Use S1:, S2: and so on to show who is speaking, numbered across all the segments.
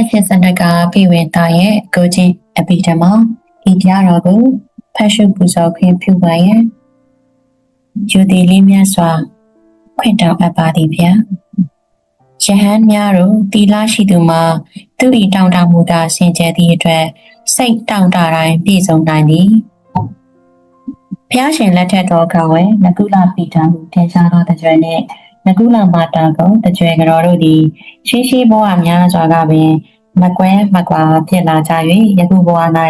S1: တော်အရှင်စန္ဒကပြည်ဝင်သားရဲ့ကိုချင်းအပိဓမ္မာဤတရားတော်ကိုဖတ်ရှုပူဇော်ခွင့်ပြုပါရန်ယူသည်လေးမြတ်စွာခွင့်တောင်းအပ်ပါသည်ဗျာယဟန်များတို့တီလာရှိသူမှာသူဤတောင်းတမှုကဆင်ကျဲသည့်အတွက်စိတ်တောင်းတတိုင်းပြည့်စုံနိုင်သည်ဖျားရှင်လက်ထက်တော်ကဝဲနကုလပိတာဟုထင်ရှားသောတကြွနှင့်နကုလမာတာကုတကြွကတော်တို့သည်ရှိရှိဘဝများစွာကပင် မကွဲမကွာဖြစ်လာကြ၍ယခုဘဝ၌ဘု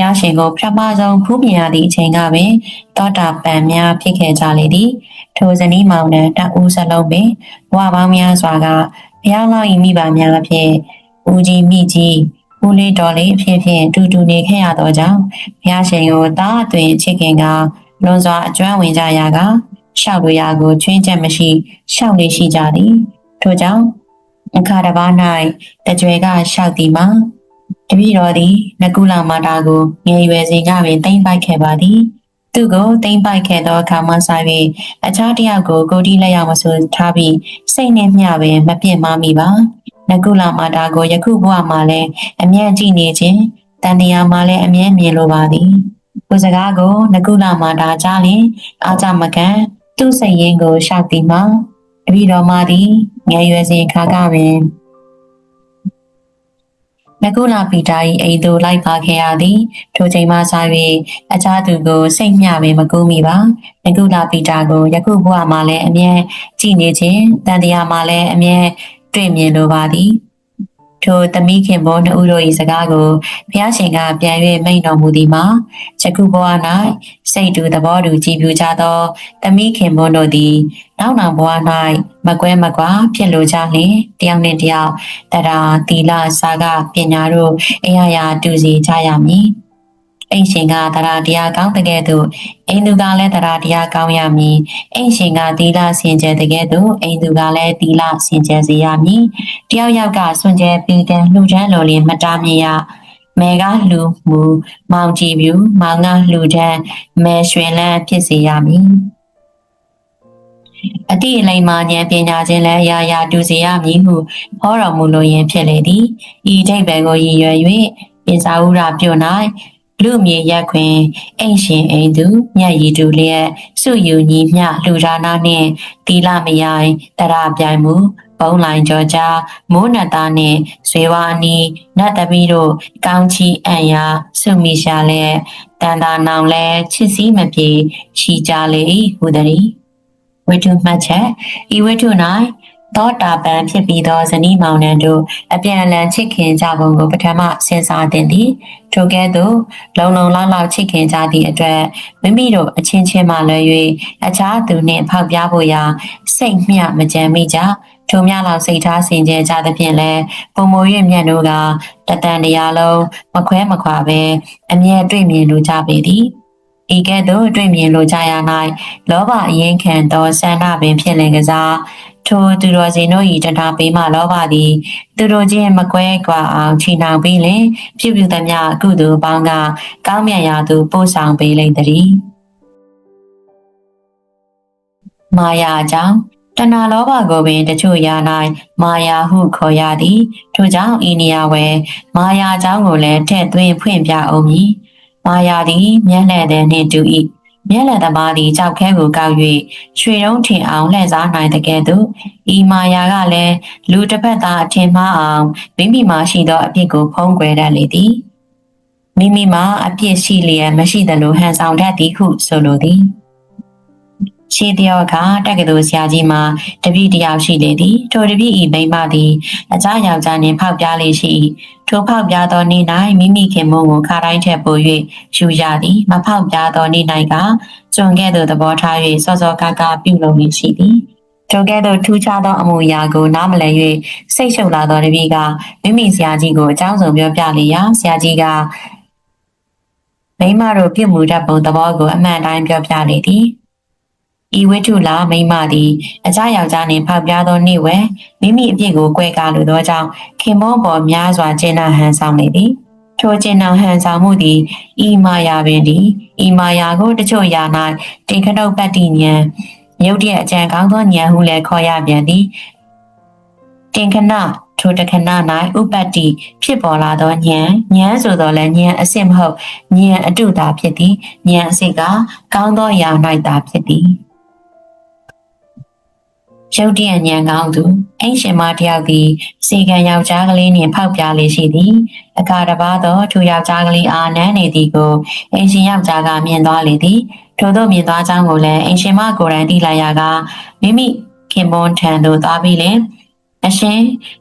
S1: ရားရှင်ကိုပထမဆုံးဖူးမြင်ရသည့်အချိန်ကပင်တောတာပံများဖြစ်ခဲ့ကြလေသည်ထိုဇနီးမောင်နှံတအူးစလုံးပင်ဘဝပေါင်းများစွာကဘုရားလောင်းဤမိဘများအဖြစ်ဦးကြီးမိကြီးဦးလေးတော်လေးအဖြစ်ဖြင့်တူတူနေခဲ့ရသောကြောင့်ဘုရားရှင်ကိုတားအသွင်ချစ်ခင်ကလွန်စွာအကျွမ်းဝင်ကြရာကရှောက်လိုရာကိုချွင်းချက်မရှိရှောက်လေးရှိကြသည်ထို့ကြောင့် အခါတစ်ပါး၌တကြွယ်ကရှောက်သည်မှာတပည့်တော်သည်နကုလမာတာကိုငယ်ရွယ်စဉ်ကပင်တိမ့်ပိုက်ခဲ့ပါသည်သူကိုတိမ့်ပိုက်ခဲ့သောအခါမှစ၍အခြားတစ်ယောက်ကိုကိုတီးလက်ရောက်မဆိုထားပြီးစိတ်နဲ့မျှပင်မပြစ်မှားမိပါနကုလမာတာကိုယခုဘဝမှာလည်းအမြဲကြည့်နေခြင်းတန်တရားမှာလည်းအမြဲမြင်လိုပါသည်ကိုစကားကိုနကုလမာတာကြားလျင်အားကြမကန်သူ့စိတ်ရင်းကိုရှောက်သည်မှာတပည့်တော်မသည် ငယ်ရွယ်စဉ်ခါကပင်နကုလာပီတာ၏အိမ်သို့လိုက်ပါခဲ့ရသည်ထိုချိန်မှစ၍အခြားသူကိုစိတ်မျှပင်မကူးမိပါနကုလာပီတာကိုယခုဘဝမှာလည်းအမြဲကြည်နေခြင်းတန်တရားမှာလည်းအမြဲတွေ့မြင်လိုပါသည် ထိုသမီးခင်ဘောနှစ်ဦးတို့၏စကားကိုဘုရားရှင်ကပြန်၍မိန့်တော်မူသည်မှာယခုဘဝ၌စိတ်တူသဘောတူကြည်ပြူကြသောသမီးခင်ဘောတို့သည်နောက်နောက်ဘဝ၌မကွဲမကွာဖြစ်လိုကြလျင်တယောက်နှင့်တယောက်တရားသီလစာကပညာတို့အရာရာတူစီကြရမည် အိမ်ရှင်ကတရားတရားကောင်းတဲ့ကဲ့သို့အိမ်သူကလည်းတရားတရားကောင်းရမည်အိမ်ရှင်ကသီလစင်ကြယ်တဲ့ကဲ့သို့အိမ်သူကလည်းသီလစင်ကြယ်စေရမည်တယောက်ယောက်ကစွန့်ကြဲပြီးတဲ့လှူချမ်းလိုလျင်မတားမြင်ရမဲကလှူမူမောင်ကြည်ပြူမောင်ကလှူချမ်းမဲရွှင်လန်းဖြစ်စေရမည်အတိအလိမ္မာဉာဏ်ပညာချင်းလည်းအရာရာတူစေရမည်ဟုဟောတော်မူလိုရင်းဖြစ်လေသည်ဤထိပ်ပဲကိုရည်ရွယ်၍ပိစာဥရာပြုတ်၌ လူမြေရက်ခွင်အိမ်ရှင်အိမ်သူမြတ်ရည်တူလျက်စုယူညီမျှလှူဒါနာနှင့်တီလာမယိုင်တရပြိုင်မှုပုံးလိုင်ကြောကြားမိုးနတ်သားနှင့်ဇွေဝါနီနတ်တပီးတို့ကောင်းချီအံ့ရာစုမိရှာလဲတန်တာနောင်လဲချစ်စည်းမပြေရှိကြလေဟူသည်ဝိတုမှတ်ချက်ဤဝိတု၌ သောတာပန်ဖြစ်ပြီးသောဇနီးမောင်နှံတို့အပြန်အလှန်ချစ်ခင်ကြပုံကိုပထမစဉ်းစားသင့်သည်ထိုကဲ့သို့လုံလုံလောက်လောက်ချစ်ခင်ကြသည့်အတွက်မိမိတို့အချင်းချင်းမှလွယ်၍အခြားသူနှင့်ဖောက်ပြဖို့ရာစိတ်မျှမကြံမိကြထိုများလောက်စိတ်ထားစင်ကြယ်ကြသဖြင့်လဲပုံမို၍မြတ်တို့ကတတန်တရားလုံးမခွဲမခွာပဲအမြဲတွေ့မြင်လိုကြပေသည်ဤကဲ့သို့တွေ့မြင်လိုကြရ၌လောဘအရင်ခံသောဆန္ဒပင်ဖြစ်လင်ကစား ထိုသူတော်စင်တို့၏တဏှာပေးမှလောဘသည်သူတို့ချင်းမကွဲကွာအောင်ချီနှောင်ပြီးလင်ပြုပြုသမျှအကုသိုလ်ပေါင်းကကောင်းမြတ်ရာသို့ပို့ဆောင်ပေးလိမ့်သည်မာယာကြောင့်တဏှာလောဘကိုပင်တချို့ရာ၌မာယာဟုခေါ်ရသည်ထို့ကြောင့်ဤနေရာဝယ်မာယာကြောင့်ကိုလည်းထည့်သွင်းဖွင့်ပြအောင်မည်မာယာသည်မျက်လှည့်တဲ့နှင့်တူ၏ မျက်လည်သမားသည်ကြောက်ခဲကိုကောက်၍ရွှေတုံးထင်အောင်လှည့်စားနိုင်တဲ့ကဲ့သို့ဤမာယာကလည်းလူတစ်ဖက်သားအထင်မှားအောင်မိမိမှာရှိသောအပြစ်ကိုဖုံးကွယ်တတ်လေသည်မိမိမှာအပြစ်ရှိလျက်မရှိသလိုဟန်ဆောင်တတ်သည်ဟုဆိုလိုသည် ရှေးတယောက်ကတက္ကသိုလ်ဆရာကြီးမှာတပည့်တယောက်ရှိလေသည်ထိုတပည့်ဤမိန်းမသည်အခြားယောက်ျားနှင့်ဖောက်ပြားလေရှိထိုဖောက်ပြားသောနေ့၌မိမိခင်မုံကိုခါတိုင်းထက်ပို၍ယူရသည်မဖောက်ပြားသောနေ့၌ကကျွန်ကဲ့သို့သဘောထား၍စောစောကားကားပြုလုပ်နေရှိသည်ထိုကဲ့သို့ထူးခြားသောအမူအရာကိုနားမလည်၍စိတ်ရှုပ်လာသောတပည့်ကမိမိဆရာကြီးကိုအကြောင်းစုံပြောပြလေရာဆရာကြီးကမိမတို့ပြုမှုတတ်ပုံသဘောကိုအမှန်တိုင်းပြောပြလေသည် ဤဝိထုလာမိမသည်အကြယောက်ျားနှင့်ဖောက်ပြားသောနေ့ဝဲမိမိအပြစ်ကိုကွဲကားလိုသောကြောင့်ခင်မောပေါ်များစွာကျင်းနာဟန်ဆောင်နေသည်ထိုကျင်းနာဟန်ဆောင်မှုသည်ဤမာယာပင်သည်ဤမာယာကိုတချို့ယာ၌တင်ခနုတ်ပတ္တိဉဏ်ရုပ်တရက်အကြံကောင်းသောဉာဏ်ဟုလည်းခေါ်ရပြန်သည်တင်ခဏထိုတခဏ၌ဥပတ္တိဖြစ်ပေါ်လာသောဉာဏ်ဉာဏ်ဆိုသောလည်းဉာဏ်အစစ်မဟုတ်ဉာဏ်အတုသာဖြစ်သည်ဉာဏ်အစစ်ကကောင်းသောအရာ၌သာဖြစ်သည် ရုတ်တရက်ဉာဏ်ကောင်းသူအိမ်ရှင်မတယောက်သည်စေကံယောက်ျားကလေးနှင့်ဖောက်ပြလေးရှိသည်အခါတစ်ပါးသောထိုယောက်ျားကလေးအားနမ်းနေသည်ကိုအိမ်ရှင်ယောက်ျားကမြင်သွားလေသည်ထို့သောမြင်သွားကြောင်းကိုလည်းအိမ်ရှင်မကိုယ်တိုင်သိလိုက်ရကမိမိခင်ပွန်းထံသို့သွားပြီးလင် အရှင်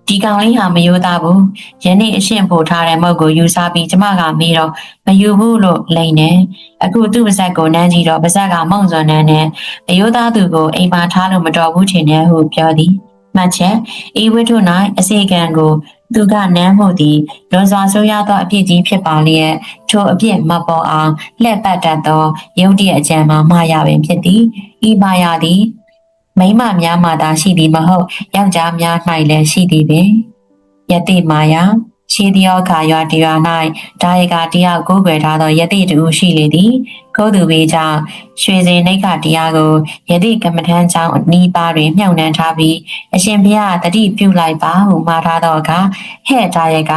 S1: ဒီကောင်လေးဟာမယိုးသားဘူးယနေ့အရှင်ပို့ထားတဲ့မုတ်ကိုယူစားပြီးကျမကမေးတော့မယူဘူးလို့လိန်နေအခုသူ့ပါဇက်ကိုနမ်းကြည့်တော့ပါဇက်ကမုံစွန်နန်းနဲ့အယိုးသားသူကိုအိမ်ပါထားလို့မတော်ဘူးထင်တယ်ဟုပြောသည်မှတ်ချက်ဤဝိထု၌အစေကံကိုသူကနမ်းမှုသည်လွန်စွာဆိုးရသောအပြစ်ကြီးဖြစ်ပါလျက်ထိုအပြစ်မပေါ်အောင်လှည့်ပတ်တတ်သောရုပ်တရက်အကြံမှာမှားရပင်ဖြစ်သည်ဤပါရသည် မိမများမှသာရှိသည်မဟုတ်ယောက်ျားများ၌လည်းရှိသည်ပင်ယတိမာယာရှေးတယောခါရွာတရွာ၌ဒါယကတယောက်ကိုးကွယ်ထားသောယတိတူရှိလေသည်ကိုသူပေကြောင့်ရွှေစင်နှိတ်ခတရားကိုယတိကမ္မထမ်းကြောင့်အနီးပါတွင်မြှောက်နှံထားပြီးအရှင်ဘုရားတတိပြုလိုက်ပါဟုမှာထားသောအခါဟဲ့ဒါယက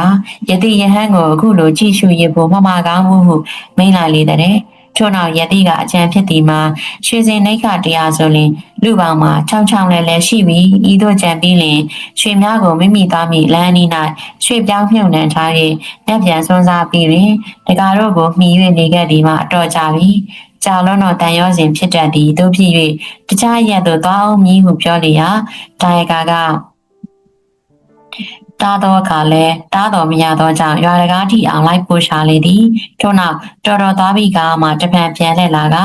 S1: ယတိယဟန်ကိုအခုလိုကြည့်ရှုရဖို့မမကောင်းဘူးဟုမိန့်လိုက်လေတဲ့ ထို့နောက်ယတိကအကြံဖြစ်သည်မှာရွှေစင်နှိတ်ခတရားဆိုရင်လူပေါင်းမှာချောင်းချောင်းလဲလဲရှိပြီးဤသို့ကြံပြီးလင်ရွှေများကိုမိမိသားမိလမ်းအနီး၌ရွှေပြောင်းမြုပ်နှံထား၍လက်ပြန်ဆွန်းစားပြီးတွင်တကားတို့ကိုမှီ၍နေခဲ့သည်မှာအတော်ကြပြီကြာလုံးတော့တန်ရောစဉ်ဖြစ်တတ်သည်တို့ဖြစ်၍တခြားရက်သို့သွားအောင်မည်ဟုပြောလျာဒါယကာက တားသောအခါလဲတားတော်မရသောကြောင့်ရွာတကားထိအောင်လိုက်ပို့ရှာလေသည်ထို့နောက်တော်တော်သွားပြီးကမှတပံပြန်လှည့်လာက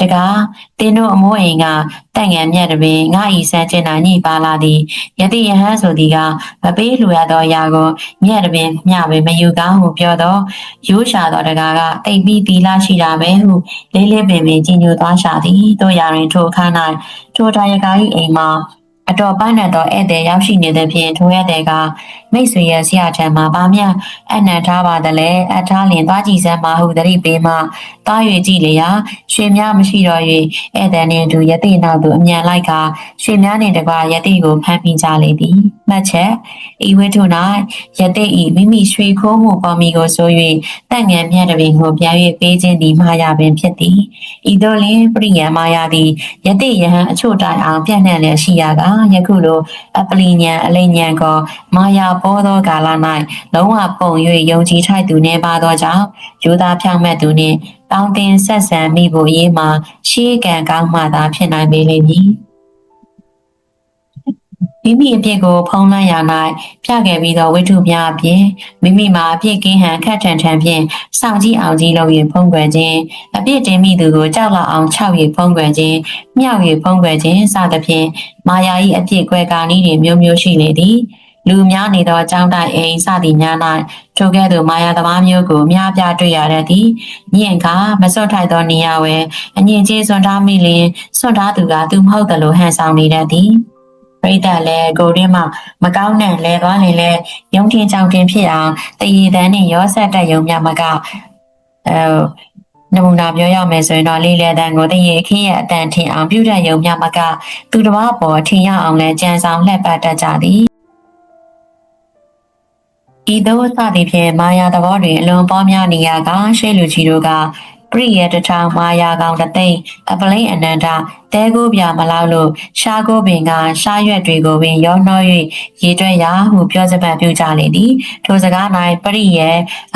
S1: တကားတင်းတို့အမိုးအိမ်ကတက်ငယ်မြက်တပင်ငါဤဆန်းကျင်နာညှိပါလာသည်ယတိယဟန်ဆိုသည်ကမပေးလူရသောအရာကိုမြက်တပင်မျှပဲမယူကောင်းဟုပြောတော့ရိုးရှာသောတကားကတိတ်ပြီးတီလာရှိတာပဲဟုလေးလေးပင်ပင်ကြီးညိုသွားရှာသည်တို့ရာတွင်ထိုအခါ၌ထိုတာယကာ၏အိမ်မှာ အတော်ပန်းနဲ့တော့ဧည့်သည်ရောက်ရှိနေတဲ့ဖြင့်ထိုဧည့်သည်ကမိတ်ဆွေရဲ့ဆရာထံမှာဗာမြအနံထားပါတလဲအထားလင်သွားကြည့်စမ်းပါဟုသတိပေးမှ တား၍ကြည့်လျာရွှေများမရှိတော့၍ဧည့်သည်နှင့်အတူယတိနောက်သို့အမြန်လိုက်ကရွှေများနှင့်တကွယတိကိုဖမ်းမိကြလေသည်မှတ်ချက်ဤဝိထု၌ယတိဤမိမိရွှေခိုးမှုပေါ်မီကိုဆို၍တန့်ငယ်မြတ်တပင်ကိုပြန်၍ပေးခြင်းသည်မာယာပင်ဖြစ်သည်ဤသို့လင်ပရိယမာယာသည်ယတိယဟန်အချို့တိုင်အောင်ပြန့်နှံ့လျက်ရှိရကယခုလိုအပလီညံအလိညံကောမာယာပေါ်သောကာလ၌လုံးဝပုံ၍ယုံကြည်ထိုက်သူနေပါသောကြောင့်ယူသားဖြောင့်မတ်သူနှင့် တောင်းတင်ဆက်ဆံမိဖို့ရေးမှာရှေးကံကောင်းမှသာဖြစ်နိုင်ပေလိမ့်မည်မိမိအပြစ်ကိုဖုံးလွှမ်းရာ၌ပြခဲ့ပြီးသောဝိထုများအပြင်မိမိမှာအပြစ်ကင်းဟန်ခက်ထန်ထန်ဖြင့်စောင့်ကြည့်အောင်ကြီးလုပ်၍ဖုံးကွယ်ခြင်းအပြစ်တင်မိသူကိုကြောက်လောက်အောင်ခြောက်၍ဖုံးကွယ်ခြင်းမြောက်၍ဖုံးကွယ်ခြင်းစသဖြင့်မာယာ၏အပြစ်ကွဲကားနည်းတွင်မျိုးမျိုးရှိလေသည် လူများနေသောအကြောင်းတိုင်အိမ်စသည်များ၌ထိုကဲ့သို့မာယာသမားမျိုးကိုများပြားတွေ့ရတတ်သည်ညင်ကမစွန့်ထိုက်သောနေရာဝဲအငြင်းချင်းစွန့်ထားမိလျင်စွန့်ထားသူကသူမဟုတ်သလိုဟန်ဆောင်နေတတ်သည်ပရိသတ်လည်းကိုရင်းမှမကောင်းတဲ့လဲသွားနေလဲယုံထင်ကြောင်တင်ဖြစ်အောင်တည်ရည်တန်းနဲ့ရောဆက်တက်ယုံမြမကအဲနမူနာပြောရမယ်ဆိုရင်တော့လေးလေတန်းကိုတရေခင်းရဲ့အတန်ထင်အောင်ပြုတတ်ယုံမြမကသူတစ်ပါးပေါ်ထင်ရအောင်လဲကြံဆောင်လှက်ပတ်တတ်ကြသည် ဤသို့စသည်ဖြင့်မာယာသဘောတွင်အလွန်ပေါများနေရကရှေးလူကြီးတို့ကပရိယတထောင်မာယာကောင်တသိမ့်အပလိန်အနန္တတဲကိုပြမလောက်လို့ရှားကိုပင်ကရှားရွက်တွေကိုပင်ရောနှော၍ရေတွက်ရာဟုပြောစပတ်ပြုကြလေသည်ထိုစကား၌ပရိယ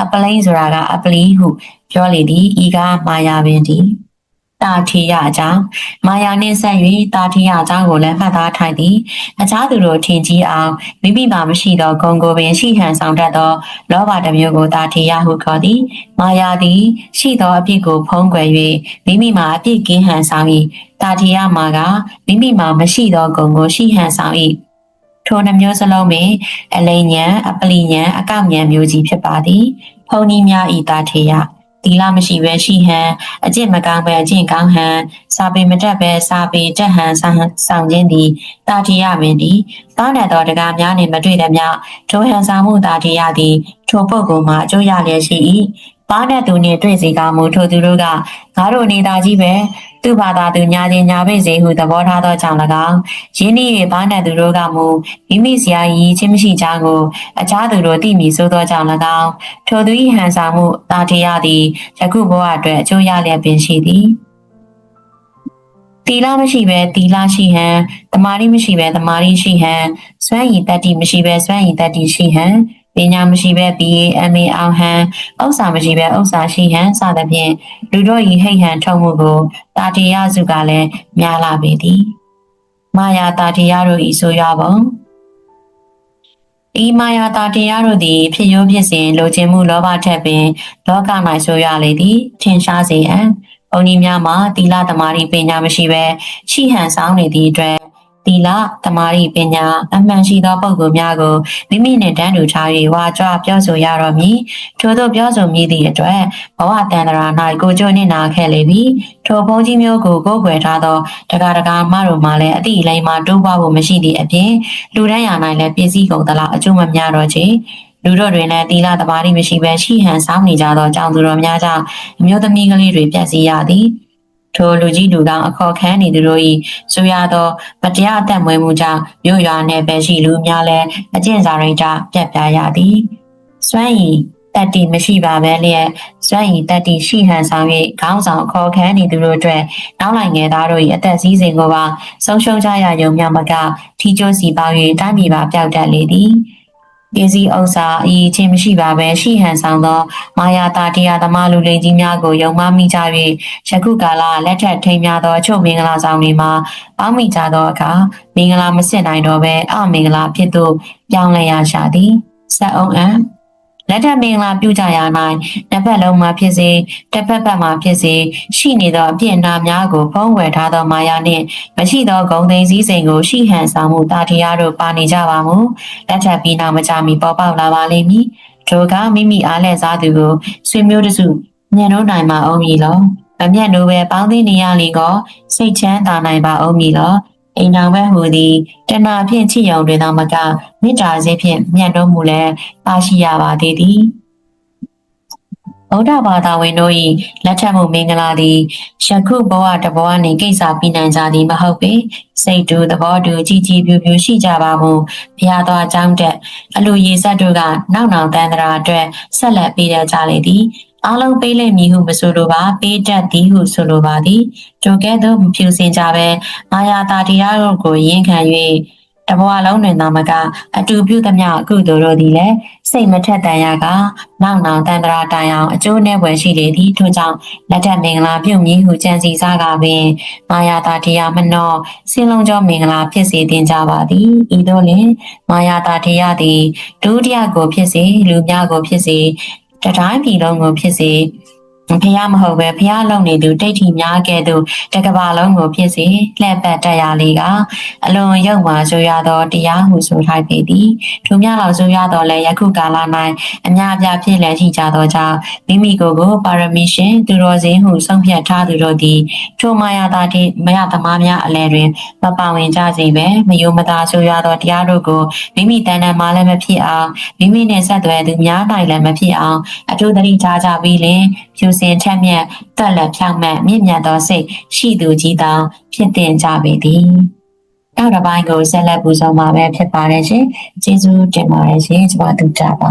S1: အပလိန်ဆိုတာကအပလီဟုပြောလေသည်ဤကမာယာပင်သည် တာထီရအကြောင်းမာယာနှင့်ဆက်၍တာထီရအကြောင်းကိုလည်းမှတ်သားထိုက်သည်အခြားသူတို့ထင်ကြီးအောင်မိမိမှာမရှိသောဂုံကိုပင်ရှိဟန်ဆောင်တတ်သောလောဘတစ်မျိုးကိုတာထီရဟုခေါ်သည်မာယာသည် ရှိသောအပြစ်ကိုဖုံးကွယ်၍မိမိမှာအပြစ်ကင်းဟန်ဆောင်၏တာထီရမှာကမိမိမှာမရှိသောဂုံကိုရှိဟန်ဆောင်၏ထိုနှမျိုးစလုံးပင်အလိညံအပလီညံအကောက်ညံမျိုးကြီးဖြစ်ပါသည် ဖုန်ကြီးများဤတာထေယ တီလာမရှိပဲရှိဟန်အကျင့်မကောင်းပဲအကျင့်ကောင်းဟန်စာပေမတက်ပဲစာပေတက်ဟန်ဆောင်ခြင်းသည်တာတိယမင်းသည်တောင်းတဲ့တော်တကားများနှင့်မတွေ့သည်မြထိုဟန်ဆောင်မှုတာတိယသည်ထိုပုဂ္ဂိုလ်မှာအကျိုးရလျက်ရှိ၏ ဘာနဲ့သူနဲ့တွေ့စီကမူထိုသူတို့ကငါတို့နေတာကြီးပဲသူ့ဘာသာသူညာချင်းညာပိတ်စေဟုသဘောထားသောကြောင့်၎င်းရင်းနှီး၍ဘာနဲ့သူတို့ကမူမိမိစရာရည်ချင်းမရှိကြောင်းကိုအခြားသူတို့သိမြင်ဆိုသောကြောင့်၎င်းထိုသူ၏ဟန်ဆောင်မှုတာထေရသည်ယခုဘဝအတွက်အကျိုးရလျက်ပင်ရှိသည်တီလာမရှိပဲတီလာရှိဟန်တမာရီမရှိပဲတမာရီရှိဟန်စွမ်းရည်တတ္တိမရှိပဲစွမ်းရည်တတ္တိရှိဟန် ပညာမရှိပဲ BAMA အောင်ဟန်ဥစ္စာမရှိပဲဥစ္စာရှိဟန်စသဖြင့်လူတို့ဤဟိတ်ဟန်ထုံမှုကိုတာတေယစုကလည်းများလာပေသည်မာယာတာတေယတို့ဤဆိုရပုံဤမာယာတာတေယတို့သည် ဖြစ်ရိုးဖြစ်စဉ်လိုချင်မှုလောဘထက်ပင်လောက၌ဆိုရလေသည်ထင်ရှားစေရန်ဘုန်းကြီးများမှာသီလသမာဓိပညာမရှိပဲရှိဟန်ဆောင်နေသည့်အတွက် သီလသမာဓိပညာအမှန်ရှိသောပုဂ္ဂိုလ်များကိုမိမိနှင့်တန်းတူထား၍ဝါကြွပြောဆိုရတော်မူထို့သောပြောဆိုမည်သည့်အတွက်ဘဝတန်တရာ၌ကိုကြိုးနှင့်နာခဲ့လေပြီထိုဘုန်းကြီးမျိုးကိုကိုယ်ွယ်ထားသောတက္ကရာမတို့မှလည်းအတိအလိမ္မာတိုးပွားဖို့မရှိသည့်အပြင်လူတန်းရာ၌လည်းပြည်စည်းကုန်သလားအကျိုးမများတော့ချေလူတို့တွင်လည်းသီလသမာဓိမရှိဘဲရှိဟန်ဆောင်နေကြသောကြောင့်သူတော်များကြောင့်အမျိုးသမီးကလေးတွေပြည့်စည်ရသည် ထိုလူကြီးလူကောင်းအခေါ်ခန်းနေသူတို့၏ဆိုရသောမတရားအသက်မွေးမှုကြောင့်မြို့ရွာနယ်ပယ်ရှိလူများလည်းအကျင့်စာရိတ္တပြတ်ပြားရသည်စွမ်းရည်တတ္တိမရှိပါပဲလျက်စွမ်းရည်တတ္တိရှိဟန်ဆောင်၍ခေါင်းဆောင်ခေါ်ခန်းနေသူတို့အတွက်နောက်လိုက်ငယ်သားတို့၏အသက်စည်းစိမ်ကိုပါဆုံးရှုံးကြရယုံမြမကထီကျိုးစီပေါ၍တိုင်းပြည်ပါပျောက်တတ်လေသည် ပစ္စည်းဥစ္စာအရေးချင်းမရှိပါပဲရှိဟန်ဆောင်သော မာယာတာတရားသမားလူလိမ်ကြီးများကိုယုံမှမိကြ၍ယခုကာလလက်ထက်ထိန်များသောအချို့မင်္ဂလာဆောင်တွေမှာပေါင်းမိကြသောအခါမင်္ဂလာမစစ်နိုင်တော့ပဲအမင်္ဂလာဖြစ်သို့ပြောင်းလဲရရှာသည်ဆက်အောင်အံ လက်ထက်မင်္ဂလာပြုကြရ၌တစ်ဖက်လုံးမှာဖြစ်စေတစ်ဖက်ဖက်မှာဖြစ်စေရှိနေသောအပြစ်အနာများကိုဖုံးဝယ်ထားသောမာယာနှင့်မရှိသောဂုံသိမ်းစည်းစိမ်ကိုရှိဟန်ဆောင်မှုတာတရားတို့ပါနေကြပါမူလက်ထက်ပြီးနောက်မကြမီပေါ်ပေါက်လာပါလိမ့်မည်ထိုကမိမိအားလဲစားသူကိုဆွေမျိုးတစုညံတို့နိုင်မှာအောင်မည်လောမမျက်နိုးပဲပေါင်းသိနေရလီကောစိတ်ချမ်းသာနိုင်ပါအောင်မည်လော အိမ်တော်ဘက်ဟူသည်တဏှာဖြင့်ချစ်ယုံတွေသောမကမေတ္တာစိတ်ဖြင့်မြတ်တော်မူလည်းပါရှိရပါသေးသည်ဗုဒ္ဓဘာသာဝင်တို့၏လက်ထက်မှုမင်္ဂလာသည်ယခုဘဝတဘဝနှင့်ကိစ္စပြီးနိုင်ကြသည်မဟုတ်ပေစိတ်တူသဘောတူကြည်ကြည်ပြူပြူရှိကြပါမှုဘုရားတော်အကြောင်းတက်အလူရည်ဆက်တို့ကနောက်နောက်တန်တရာအတွက်ဆက်လက်ပေးရကြလေသည် အားလုံးပေးလိမ့်မည်ဟုမဆိုလိုပါပေးတတ်သည်ဟုဆိုလိုပါသည်ထိုကဲ့သို့မဖြူစင်ကြပဲမာယာတာတရားတို့ကိုရင်ခံ၍တဘွားလုံးတွင်သာမကအတူပြုသမျှအကုသိုလ်တို့သည်လည်းစိတ်မထက်တန်ရကနောက်နောက်တန်တရာတိုင်အောင်အကျိုးနဲ့ဝယ်ရှိလေသည်ထို့ကြောင့်လက်ထက်မင်္ဂလာပြုမည်ဟုကြံစီစားကပင်မာယာတာတရားမနှောစင်လုံးကျော်မင်္ဂလာဖြစ်စေတင်ကြပါသည်ဤသို့လင်မာယာတာတရားသည်ဒုတိယကိုဖြစ်စေလူများကိုဖြစ်စေ တတိုင်းပြည်လုံးကိုဖြစ်စေ ဖះမဟုတ်ပဲဖះလုံနေသူတိတ်ထီများကဲ့သို့တကဘာလုံးကိုဖြစ်စေလှည့်ပတ်တက်ရလေးကအလွန်ရုပ်မာဆိုရသောတရားဟုဆိုထိုက်ပေသည်ထိုများလောက်ဆိုရသောလည်းယခုကာလ၌အများအပြားဖြစ်လည်ရှိကြသောကြောင့်မိမိကိုယ်ကိုပါရမီရှင်သူတော်စင်ဟုဆုံးဖြတ်ထားသူတို့သည်ထိုမာယာတာတိမယသမားများအလဲတွင်မပါဝင်ကြစေပဲမယုံမသာဆိုရသောတရားတို့ကိုမိမိတန်တန်မှလည်းမဖြစ်အောင်မိမိနှင့်ဆက်သွယ်သူများ၌လည်းမဖြစ်အောင်အထူးသတိထားကြပြီးလင်ဖြူစင်ထက်မြက်တက်လက်ဖြောင့်မတ်မြင့်မြတ်သောစိတ်ရှိသူကြီးတောင်ဖြစ်တင်ကြပေသည်နောက်တစ်ပိုင်းကိုဆက်လက်ပူဇော်မှာပဲဖြစ်ပါတယ်ရှင်ကျေးဇူးတင်ပါတယ်ရှင်ကျွန်မတို့ကြပါ